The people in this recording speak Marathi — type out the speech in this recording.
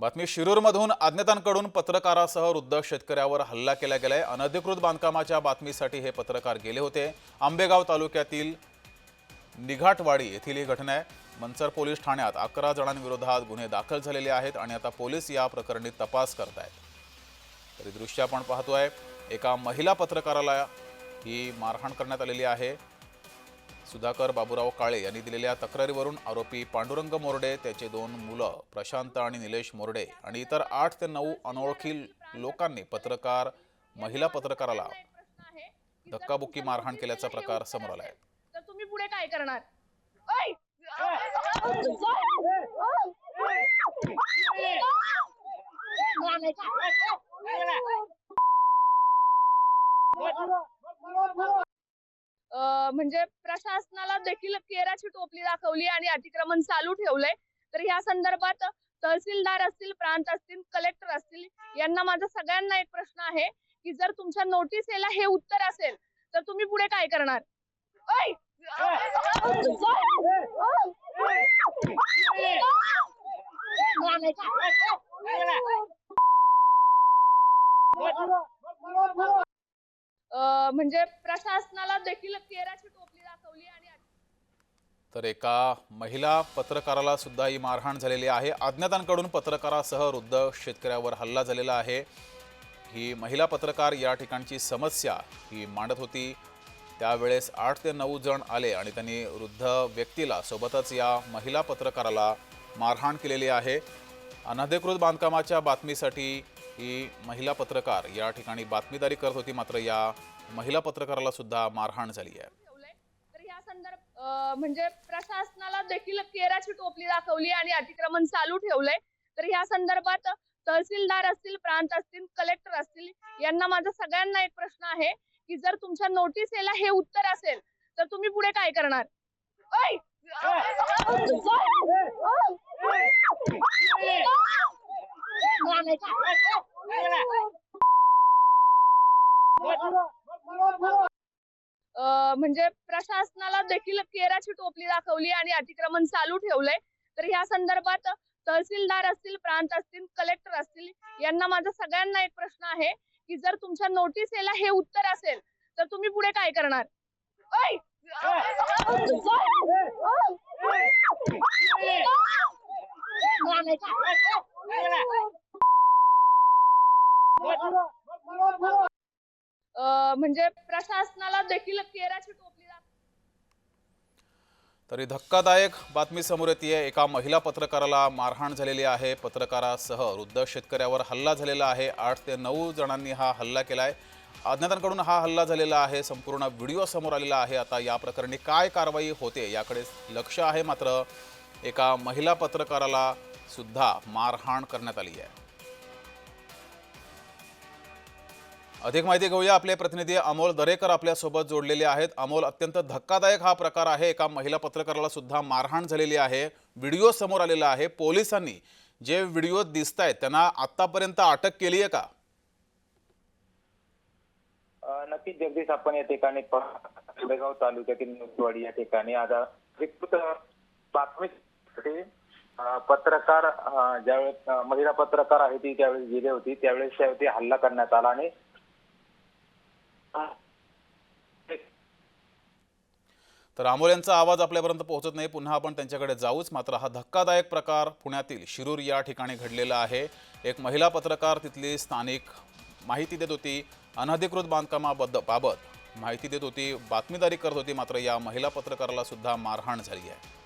बातमी शिरूरमधून अज्ञातांकडून पत्रकारासह वृद्ध शेतकऱ्यावर हल्ला केला गेलाय. अनधिकृत बांधकामाच्या बातमीसाठी हे पत्रकार गेले होते. आंबेगाव तालुक्यातील निघाटवाडी येथील ही घटना आहे. मंचर पोलीस ठाण्यात अकरा जणांविरोधात गुन्हे दाखल झालेले आहेत आणि आता पोलीस या प्रकरणी तपास करत आहेत तरी दृश्य आपण पाहतोय. एका महिला पत्रकाराला ही मारहाण करण्यात आलेली आहे. सुधाकर बाबूराव काळे यांनी दिलेल्या तक्रारीवरून आरोपी पांडुरंग मोरडे त्याचे दोन मुलं प्रशांत आणि निलेश मोरडे आणि इतर आठ ते नऊ अनोळखी लोकांनी पत्रकार महिला पत्रकाराला धक्काबुक्की मारहाण केल्याचा प्रकार समोर आलाय. तर तुम्ही पुढे काय करणार? ऐ! म्हणजे प्रशासनाला देखील केराची टोपली दाखवली आणि अतिक्रमण चालू ठेवलंय. तर ह्या संदर्भात तहसीलदार असतील प्रांत असतील कलेक्टर असतील यांना माझा सगळ्यांना एक प्रश्न आहे की जर तुमच्या नोटिसेला हे उत्तर असेल तर तुम्ही पुढे काय करणार? म्हणजे प्रशासनाला देखील केराची टोपली दाखवली आणि तर एका महिला पत्रकाराला सुद्धा ही मारहाण झालेली आहे. अज्ञातांकडून पत्रकारासह वृद्ध शेतकऱ्यावर हल्ला झालेला आहे. ही महिला पत्रकार या ठिकाणची समस्या ही मांडत होती. त्यावेळेस आठ ते नऊ जण आले आणि त्यांनी वृद्ध व्यक्तीला सोबतच या महिला पत्रकाराला मारहाण केलेली आहे. अनधिकृत बांधकामाच्या बातमीसाठी ही महिला पत्रकार या ठिकाणी बातमीदारी करत होती मात्र या महिला पत्रकाराला सुद्धा मारहाण झाली आहे संदर्भ म्हणजे प्रशासनाला देखील केराची टोपली दाखवली आणि अतिक्रमण चालू ठेवलंय तर ह्या संदर्भात तहसीलदार असतील प्रांत असतील कलेक्टर असतील यांना माझा सगळ्यांना एक प्रश्न आहे की जर तुमच्या नोटिसेला हे उत्तर असेल तर तुम्ही पुढे काय करणार म्हणजे प्रशासनाला देखील केराची टोपली दाखवली आणि अतिक्रमण चालू ठेवलंय. तर ह्या संदर्भात तहसीलदार असतील प्रांत असतील कलेक्टर असतील यांना माझा सगळ्यांना एक प्रश्न आहे की जर तुमच्या नोटिसेला हे उत्तर असेल तर तुम्ही पुढे काय करणार! म्हणजे प्रशासनाला देखील केराची टोपली तरी धक्कादायक बातमी समोर येते एका महिला पत्रकाराला मारहाण झालेली आहे. पत्रकारासह वृद्ध शेतकऱ्यावर हल्ला झालेला आहे. आठ ते नऊ जणांनी हा हल्ला केला आहे अज्ञातांकडून हा हल्ला झालेला आहे. संपूर्ण व्हिडिओ समोर आलेला आहे. आता या प्रकरणी काय कारवाई होते याकडे लक्ष आहे मात्र एका महिला पत्रकाराला सुद्धा मारहाण करण्यात आली आहे. अधिक माहिती घेऊया आपले प्रतिनिधी अमोल दरेकर आपल्यासोबत जोडलेले आहेत. अमोल अत्यंत धक्कादायक हा प्रकार आहे. एका महिला पत्रकाराला सुद्धा मारहाण झालेली आहे. व्हिडिओ समोर आलेला आहे. पोलिसांनी जे व्हिडिओ दिसत आहेत त्यांना आतापर्यंत अटक केली आहे का? नक्कीच जगदीश आपण या ठिकाणी पाहतो, तालुक्यातील नुसवाडी या ठिकाणी. आता विस्तृत पत्रकार ज्यावेळेस महिला पत्रकार आहे ती त्यावेळेस गेली होती. त्यावेळेस त्यावरती हल्ला करण्यात आला आणि तर आमोल यांचा आवाज आपल्यापर्यंत पोहोचत नाही. पुन्हा आपण त्यांच्याकडे जाऊच. मात्र हा धक्कादायक प्रकार पुण्यातील शिरूर या ठिकाणी घडलेला आहे. एक महिला पत्रकार तिथली स्थानिक माहिती देत होती. अनधिकृत बांधकामाबद्दल बाबत माहिती देत होती. बातमीदारी करत होती. मात्र या महिला पत्रकाराला सुद्धा मारहाण झाली आहे.